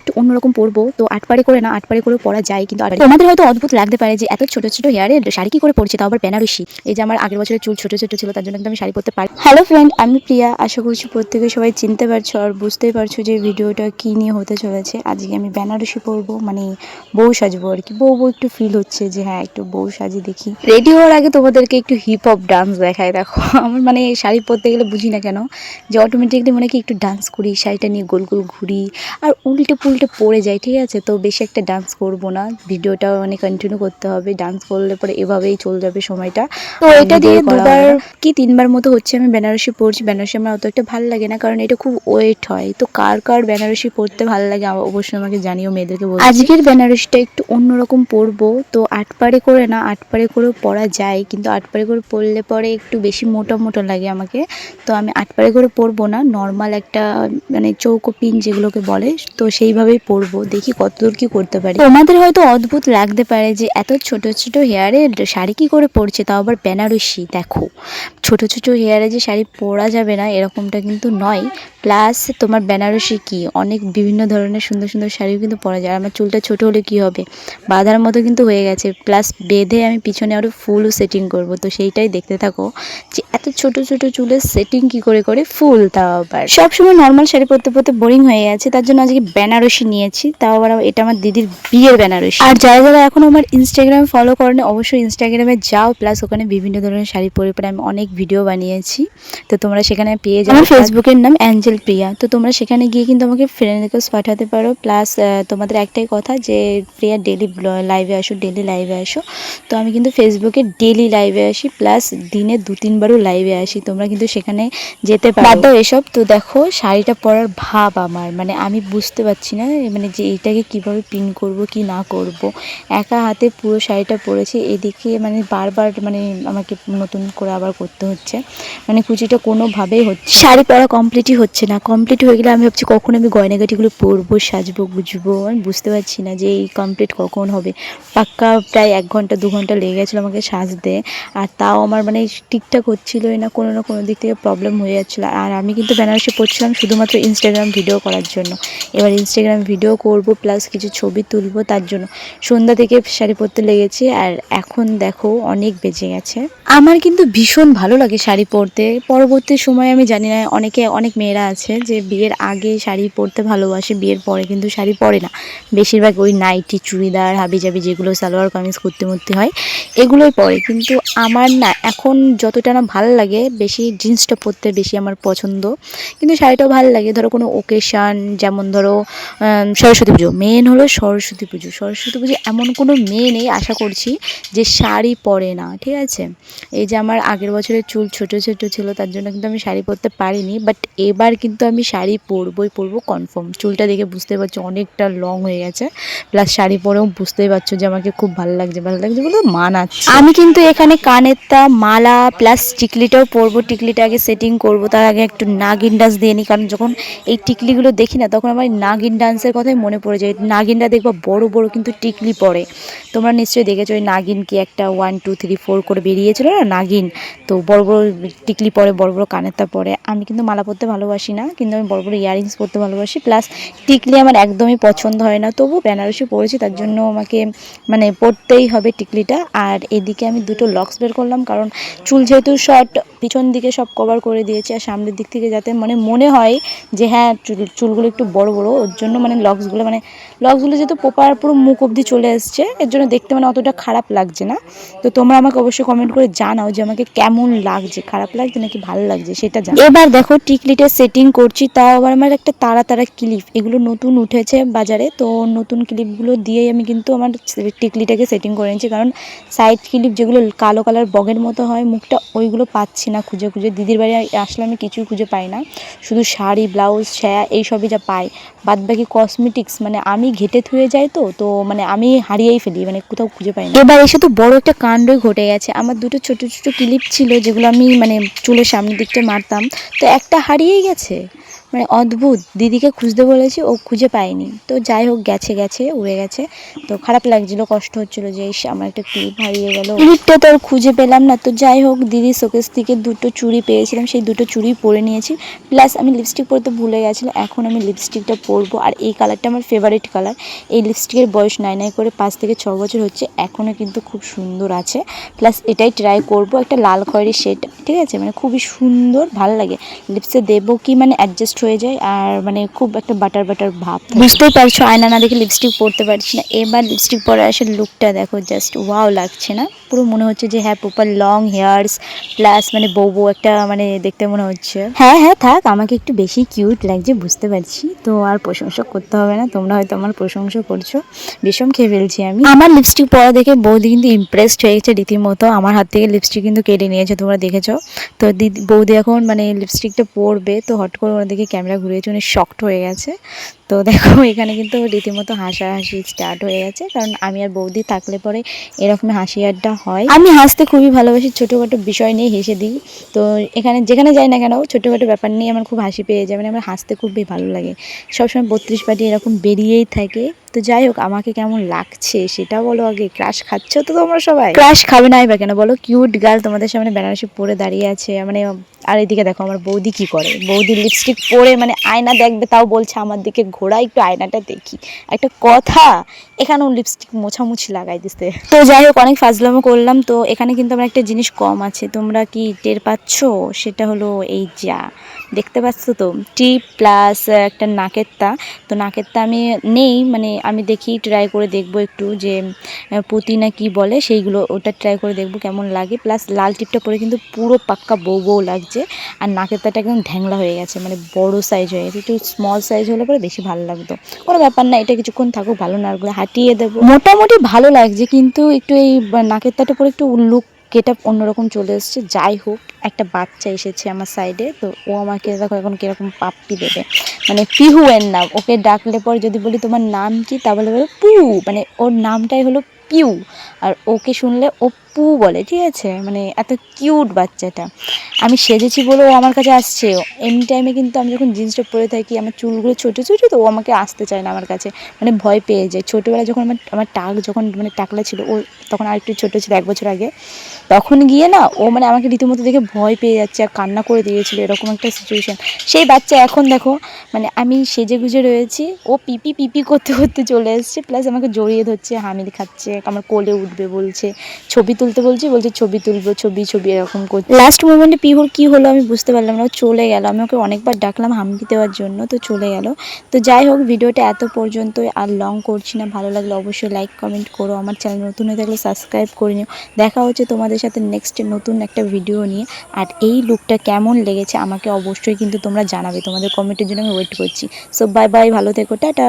একটু অন্যরকম পরবো। তো আটপারে করে না আটপারে করে পরা যায় কিন্তু তোমাদের হয়তো অদ্ভুত লাগতে পারে যে এত ছোট ছোট হেয়ারে শাড়ি কি করে পরছে? তাও আবার বেনারসি। এই যে আমার আগের বছরের চুল ছোট ছোট ছিল, তার জন্য কিন্তু আমি শাড়ি পরতে পারি হ্যালো ফ্রেন্ড আমি প্রিয়া। আশা করছি প্রত্যেকে সবাই চিনতে পারছ আর বুঝতেই পারছ যে ভিডিওটা কি নিয়ে হতে চলেছে। আজকে আমি বেনারসি পরবো মানে বউ সাজবো আর কি। বউ বউ একটু ফিল হচ্ছে যে হ্যাঁ একটু বউ সাজি দেখি। রেডি হওয়ার আগে তোমাদেরকে একটু হিপ হপ ডান্স দেখায় দেখো, আমার মানে শাড়ি পরতে গেলে বুঝি না কেন যে অটোমেটিকলি মনে কি একটু ডান্স করি, শাড়িটা নিয়ে গোল গোল ঘুরি। আর উল্টে পুল্টে পড়ে যায় ঠিক আছে? তো বেশি একটা ডান্স করব না। ভিডিওটা মানে কন্টিনিউ করতে হবে। ডান্স করলে পরে এভাবেই চলে যাবে সময়টা। তো এটা দিয়ে দুবার কি তিনবার মতো হচ্ছে আমি বেনারসি পড়ছি? বেনারসি আমার অত একটা ভালো লাগে না কারণ এটা খুব ওয়েট হয়। তো কার কার বেনারসি পড়তে ভালো লাগে অবশ্যই আমাকে জানিও মেয়েদেরকে বলছি। আজকের বেনারসিটা একটু অন্যরকম পরবো তো আটপারে করে না আটপারে করেও পরা যায়। কিন্তু আটপারে করে পরলে পরে একটু বেশি মোটা মোটা লাগে আমাকে। তো আমি আটপারে করে পরবো না। নর্মাল একটা মানে চৌকো পিন যেগুলোকে বলে তো সেইভাবেই পরবো দেখি কতদূর কি করতে পারি। তোমাদের হয়তো অদ্ভুত লাগতে পারে যে এত ছোট ছোট হেয়ারে শাড়ি কি করে পরছে তাও আবার বেনারসি দেখো। ছোট ছোট হেয়ারে যে শাড়ি পরা যাবে না এরকমটা কিন্তু নয়। প্লাস তোমার বেনারসি কি? অনেক বিভিন্ন ধরনের সুন্দর সুন্দর শাড়িও কিন্তু পরা যায়। আমার চুলটা ছোট হলে কি হবে? বাঁধার মতো কিন্তু হয়ে গেছে। প্লাস বেঁধে আমি পিছনে আরও ফুলও সেটিং করব। তো সেইটাই দেখতে থাকো যে এত ছোট ছোট চুলের সেটিং কি করে করে ফুল তাও আবার। সবসময় নর্মাল শাড়ি পরতে পরতে বোরিং হয়ে গেছে। তার জন্য আজকে বেনারসি নিয়েছি তাও আবার এটা আমার দিদির বিয়ের বেনারসি। আর যারা যারা এখন আমার ইনস্টাগ্রাম ফলো করেন অবশ্যই ইনস্টাগ্রামে যাও প্লাস ওখানে বিভিন্ন ধরনের শাড়ি পরে পরে আমি অনেক ভিডিও বানিয়েছি। তো তোমরা সেখানে পেয়ে যাও আমার ফেসবুকের নাম অ্যাঞ্জেল প্রিয়া তো তোমরা সেখানে গিয়ে কিন্তু আমাকে ফ্রেন্ড রিকোয়েস্ট পাঠাতে পারো প্লাস তোমাদের একটাই কথা যে প্রিয়া ডেলি লাইভে আসো ডেলি লাইভে আসো। তো আমি কিন্তু ফেসবুকে ডেলি লাইভে আসি প্লাস দিনে দু তিনবারও লাইভে আসি। তোমরা কিন্তু সেখানে যেতে পারো। এসব। তো দেখো শাড়িটা পরার ভাব আমার। মানে আমি বুঝতে পারছি না মানে যে এইটাকে কীভাবে পিন করব কি না করব। একা হাতে পুরো শাড়িটা পরেছি, এদিকে মানে বারবার মানে আমাকে নতুন করে আবার করতে হচ্ছে। মানে কুচিটা কোনোভাবেই হচ্ছে শাড়ি পরা কমপ্লিটই হচ্ছে না। কমপ্লিট হয়ে গেলে আমি ভাবছি কখন আমি গয়নাগাটিগুলো পরবো, সাজবো, গুজবো, আমি বুঝতে পারছি না যে এই কমপ্লিট কখন হবে। পাক্কা প্রায় এক ঘণ্টা, দু ঘণ্টা লেগে গেছিল আমাকে সাজতে, আর তাও আমার মানে ঠিকঠাক হচ্ছিলোই না, কোনো না কোনো দিক থেকে প্রবলেম হয়ে যাচ্ছিল। আর আমি কিন্তু বেনারসি পড়ছিলাম শুধুমাত্র ইনস্টাগ্রাম ভিডিও করার জন্য। এবার ইনস্টাগ্রাম ভিডিও করব প্লাস কিছু ছবি তুলব, তার জন্য সন্ধ্যা থেকে শাড়ি পরতে লেগেছি। আর এখন দেখো অনেক বেজে গেছে। আমার কিন্তু ভীষণ ভালো লাগে শাড়ি পরতে। পরবর্তী সময় আমি জানি না, অনেকে অনেক মেয়েরা আছে যে বিয়ের আগে শাড়ি পরতে ভালোবাসে, বিয়ের পরে কিন্তু শাড়ি পরে না। বেশিরভাগ ওই নাইটি, চুড়িদার, হাবিজাবি যেগুলো সালোয়ার কামিজ কুর্তি মুর্তি হয়, এগুলোই পরে। কিন্তু আমার না, এখন যতটা না ভালো লাগে, বেশি জিন্সটা পরতে বেশি আমার পছন্দ। কিন্তু শাড়িটাও ভালো লাগে, ধরো কোনো ওকেশান যেমন ধরো সরস্বতী পুজো। মেন হলো সরস্বতী পুজো। সরস্বতী পুজো এমন কোনো মেয়ে নেই, আশা করছি, যে শাড়ি পরে না, ঠিক আছে? এই যে আমার আগের বছরের চুল ছোট ছোট ছিল, তার জন্য কিন্তু আমি শাড়ি পরতে পারিনি বাট এবার কিন্তু আমি শাড়ি পরবই পরবো কনফার্ম চুলটা দেখে বুঝতে পারছি, অনেকটা লং হয়ে গেছে। প্লাস শাড়ি পরেও বুঝতেই পারছ যে আমাকে খুব ভালো লাগছে ভালো লাগছে বলে মানাচ্ছে আমি কিন্তু এখানে কানেরটা, মালা প্লাস টিকলিটাও পরবো। টিকলিটা আগে সেটিং করব, তার আগে একটু নাগিন দিয়ে নিই কারণ যখন এই টিকলিগুলো দেখি না, তখন আমার নাগিন ডান্সের কথাই মনে পড়ে যায়। নাগিনটা দেখব বড় বড় কিন্তু টিকলি পরে। তোমরা নিশ্চয়ই দেখেছ ওই নাগিন কি একটা ওয়ান টু থ্রি ফোর করে বেরিয়েছিল না, নাগিন? তো বড় বড় টিকলি পরে, বড় বড় কানেরটা পরে। আমি কিন্তু মালা পরতে ভালোবাসি না, কিন্তু আমি বড় বড় ইয়ারিংস পরতে ভালোবাসি। প্লাস টিকলি আমার একদমই পছন্দ হয় না তবু বেনারসি পরেছি, তার জন্য আমাকে মানে পরতেই হবে টিকলিটা। আর এদিকে আমি দুটো লক্স বের করলাম, কারণ চুল যেহেতু শর্ট পিছন দিকে সব কভার করে দিয়েছি, আর সামনের দিক থেকে যাতে মানে মনে হয় যে হ্যাঁ চুল, চুলগুলো একটু বড় বড়। ওর জন্য মানে লক্সগুলো মানে লক্সগুলো যেহেতু পোপার পুরো মুখ অবধি চলে এসছে, এর জন্য দেখতে মানে অতটা খারাপ লাগছে না। তো তোমরা আমাকে অবশ্যই কমেন্ট করে জানাও যে আমাকে কেমন লাগছে, খারাপ লাগছে নাকি ভালো লাগছে, সেটা জানো এবার দেখো টিকলিটা সেটিং করছি, তাও আবার আমার একটা তারা তারা ক্লিপ এগুলো নতুন উঠেছে বাজারে, তো নতুন ক্লিপগুলো দিয়েই আমি কিন্তু আমার টিকলিটাকে সেটিং করে নিচ্ছি কারণ সাইড ক্লিপ যেগুলো কালো কালার বগের মতো হয়, মুখটা ওইগুলো পাচ্ছি না খুঁজে খুঁজে। দিদির বাড়ি আসলে আমি কিছুই খুঁজে পাই না। শুধু শাড়ি ব্লাউজ ছায়া এইসবই যা পাই। বাদ বাকি কসমেটিক্স মানে আমি ঘেটে থুয়ে যাই তো তো মানে আমি হারিয়েই ফেলি মানে কোথাও খুঁজে পাই না। এবার এসে তো বড় একটা কাণ্ডই ঘটে গেছে। আমার দুটো ছোট ছোট ক্লিপ ছিল যেগুলো আমি মানে চুলের সামনের দিকটা মারতাম। তো একটা হারিয়েই গেছে। মানে অদ্ভুত। দিদিকে খুঁজতে বলেছি ও খুঁজে পায়নি। তো যাই হোক গেছে গেছে উড়ে গেছে। তো খারাপ লাগছিল কষ্ট হচ্ছিল যে ইস, আমার একটা ক্লিপ হারিয়ে গেল। ক্লিপটা তো আর খুঁজে পেলাম না। তো যাই হোক দিদি শোকেস থেকে দুটো চুড়ি পেয়েছিলাম সেই দুটো চুড়ি পরে নিয়েছি। প্লাস আমি লিপস্টিক পরতে ভুলে গেছিলাম এখন আমি লিপস্টিকটা পরবো। আর এই কালারটা আমার ফেভারিট কালার এই লিপস্টিকের বয়স নাই নাই করে পাঁচ থেকে ছ বছর হচ্ছে এখনও কিন্তু খুব সুন্দর আছে। প্লাস এটাই ট্রাই করব একটা লাল খয়েরি শেড ঠিক আছে? মানে খুবই সুন্দর ভালো লাগে। লিপসে দেবো কি মানে অ্যাডজাস্ট হয়ে যায় আর মানে খুব একটা বাটার বাটার ভাব। বুঝতেই পারছ আয়না না দেখে লিপস্টিক পরতে পারছি না। এবার লিপস্টিক পরে আসে লুকটা দেখো জাস্ট ওয়াও লাগছে না? পুরো মনে হচ্ছে যে হ্যাঁ প্রপার লং হেয়ার্স প্লাস মানে বউ বউ একটা মানে দেখতে মনে হচ্ছে। হ্যাঁ হ্যাঁ থাক আমাকে একটু বেশি কিউট লাগছে বুঝতে পারছি। তো আর প্রশংসা করতে হবে না তোমরা হয়তো আমার প্রশংসা করছ। বিষম খেয়ে ফেলছি আমি। আমার লিপস্টিক পরা দেখে বৌদি কিন্তু ইমপ্রেসড হয়ে গেছে রীতিমতো। আমার হাত থেকে লিপস্টিক কিন্তু কেটে নিয়েছে তোমরা দেখেছ। তো দিদি বৌদি এখন মানে লিপস্টিকটা পরবে তো হট করে ওনার দিকে ক্যামেরা ঘুরিয়েছে উনি শক্ট হয়ে গেছে। তো দেখো এখানে কিন্তু রীতিমতো হাসাহাসি স্টার্ট হয়ে গেছে। কারণ আমি আর বৌদি থাকলে পরে এরকম হাসি আড্ডা হয়। আমি হাসতে খুবই ভালোবাসি ছোটোখাটো বিষয় নিয়ে হেসে দিই। তো এখানে যেখানে যাই না কেন ছোটোখাটো ব্যাপার নিয়ে আমার খুব হাসি পেয়ে যায়। মানে আমার হাসতে খুবই ভালো লাগে। সবসময় বত্রিশ পাটি এরকম বেরিয়েই থাকে। তো যাই হোক আমাকে কেমন লাগছে সেটা বলো আগে। ক্রাশ খাচ্ছ তো তোমরা সবাই? ক্রাশ খাবে নাই বা কেন? বলো কিউট গার্ল তোমাদের সামনে বেনারসি পরে দাঁড়িয়ে আছে। মানে আর এদিকে দেখো আমার বৌদি কি করে? বৌদি লিপস্টিক পরে মানে আয়না দেখবে, তাও বলছে আমার দিকে ঘোরা, একটু আয়নাটা দেখি। একটা কথা, এখানেও লিপস্টিক মোছামুছি লাগাই দিতে তো যাই হোক, অনেক ফাজলামো করলাম। তো এখানে কিন্তু আমার একটা জিনিস কম আছে। তোমরা কি টের পাচ্ছ? সেটা হলো এই যা। দেখতে পাচ্ছ তো? টিপ প্লাস একটা নাকের তা তো নাকের তা আমি নেই মানে আমি দেখি ট্রাই করে দেখব একটু যে পুঁতি না কি বলে, সেইগুলো ওটা ট্রাই করে দেখব কেমন লাগে। প্লাস লাল টিপটা পরে কিন্তু পুরো পাক্কা বউ বউ লাগছে, আর নাকের তাটা একদম ঢ্যাংলা হয়ে গেছে মানে বড় সাইজ হয়ে গেছে। একটু স্মল সাইজ হলে পরে বেশি ভালো লাগতো। কোনো ব্যাপার না, এটা কিছুক্ষণ থাকুক, ভালো না হাঁটিয়ে দেবো। মোটামুটি ভালো লাগছে, কিন্তু একটু এই বা- নাকের তাটা পরে একটু লুক গেট অন্যরকম চলে এসছে। যাই হোক একটা বাচ্চা এসেছে আমার সাইডে তো ও আমাকে দেখো এখন কীরকম পাপ্পি দেবে। মানে পিহু এর নাম। ওকে ডাকলে পর যদি বলি তোমার নাম কি তাহলে বলে পু। মানে ওর নামটাই হলো পিউ। আর ওকে শুনলে ও পু বলে, ঠিক আছে? মানে এত কিউট বাচ্চাটা। আমি সেজেছি বলে ও আমার কাছে আসছে। এমনি টাইমে কিন্তু আমি যখন জিন্সটা পরে থাকি, আমার চুলগুলো ছোটো ছোটো, তো ও আমাকে আসতে চায় না আমার কাছে। মানে ভয় পেয়ে যায়। ছোটোবেলায় যখন আমার আমার টাক যখন মানে টাকলা ছিল, ও তখন আর একটু ছোটো ছিল, এক বছর আগে। তখন গিয়ে না, ও মানে আমাকে রীতিমতো দেখে ভয় পেয়ে যাচ্ছে আর কান্না করে দিয়েছিল, এরকম একটা সিচুয়েশন সেই বাচ্চা এখন দেখো মানে আমি সেজে গুজে রয়েছি। ও পিপি পিপি করতে করতে চলে এসছে প্লাস আমাকে জড়িয়ে ধরছে, হামিল খাচ্ছে, আমার কোলে উঠবে বলছে, ছবি তুলতে বলছি, বলছে ছবি তুলবো, ছবি ছবি এরকম করছে লাস্ট মোমেন্টে পিহুর কি হলো আমি বুঝতে পারলাম না, ও চলে গেল। আমি ওকে অনেকবার ডাকলাম হামকি দেওয়ার জন্য, তো চলে গেল। তো যাই হোক, ভিডিওটা এত পর্যন্ত আর লং করছি না, ভালো লাগলে অবশ্যই লাইক কমেন্ট করো, আমার চ্যানেল নতুন হয়ে থাকলে সাবস্ক্রাইব করে নিও। দেখা হচ্ছে তোমাদের সাথে নেক্সট নতুন একটা ভিডিও নিয়ে। আর এই লুকটা কেমন লেগেছে আমাকে অবশ্যই কিন্তু তোমরা জানাবে, তোমাদের কমেন্টের জন্য আমি ওয়েট করছি। সো বাই বাই ভালো থেকো, টাটা।